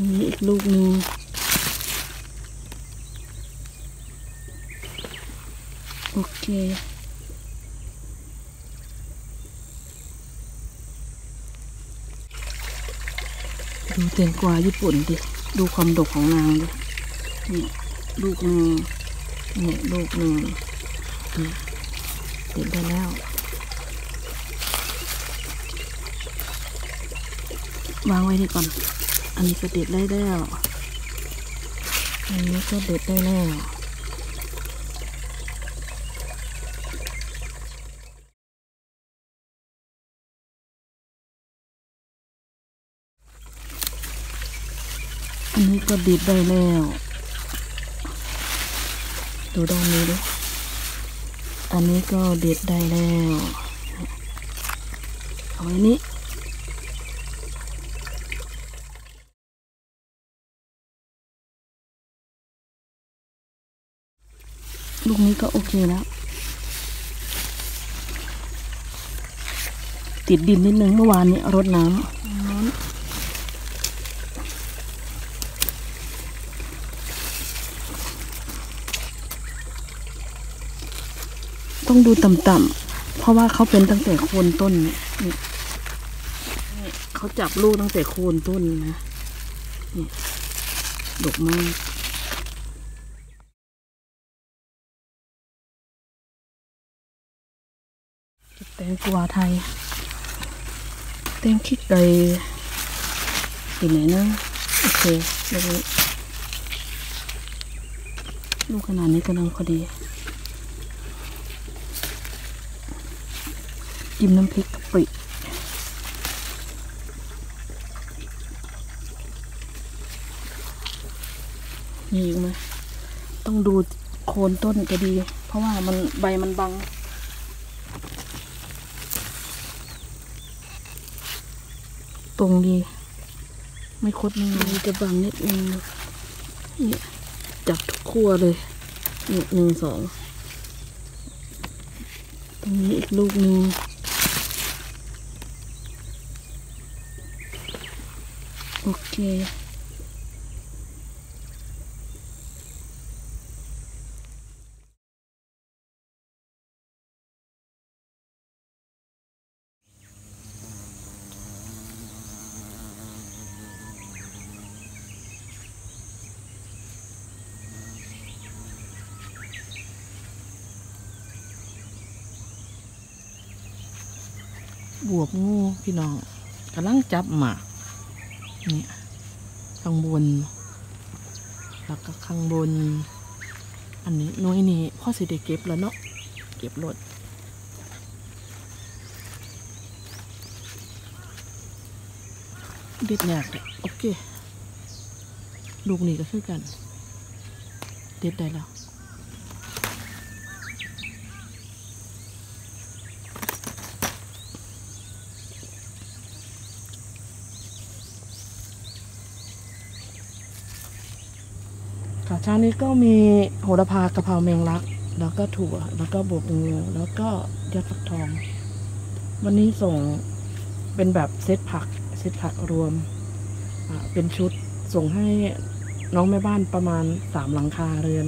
รงนี้อีกลูกหนึ่งโอเคดูแตงกวาญี่ปุ่นดิ ดูความดกของนางดินี่ลูกหนึ่งนี่ลูกหนึ่งนี่ติดได้แล้ว วางไว้นี่ก่อน อันนี้ก็เด็ดได้แล้วอันนี้ก็เด็ดได้แล้วอันนี้ก็เด็ดได้แล้ว ดูด้านนี้ดิอันนี้ก็เด็ดได้แล้ว เอาไว้นี้ ลูกนี้ก็โอเคแล้ว ติดดินนิดนึงเมื่อวานนี้รดน้ำต้องดูต่ำๆเพราะว่าเขาเป็นตั้งแต่โคนต้นเนี่ยนี่นี่เขาจับลูกตั้งแต่โคนต้นนะนี่ดกมาก ตงกวาไทย แตงขี้ไก่อยู่ไหนนะโอเคลูกนี้ลูกขนาดนี้กำลังพอดีจิ้มน้ำพริกกะปิมีอีกไหมต้องดูโคนต้นจะดี เพราะว่ามันใบมันบัง ตรงดี ไม่คดไม่งอจะบังนิดนึงนี่จับทุกขั้วเลยนี่หนึ่งสองตรงนี้อีกลูกหนึ่งโอเค บวบงูพี่น้องกำลังจับหมากนี่ข้างบน แล้วก็ข้างบน อันนี้น้อยนี้พ่อสิได้เก็บแล้วเนาะเก็บรถเด็ดยากเลยโอเค ลูกนี้ก็คือกัน เด็ดได้แล้ว ค่ะเช้านี้ก็มีโหระพากะเพราแมงลัก แล้วก็ถั่ว แล้วก็บวบงูแล้วก็ยอดฟักทอง วันนี้ส่งเป็นแบบเซตผักเซตผักรวม เป็นชุดส่งให้น้องแม่บ้านประมาณสามหลังคาเรือน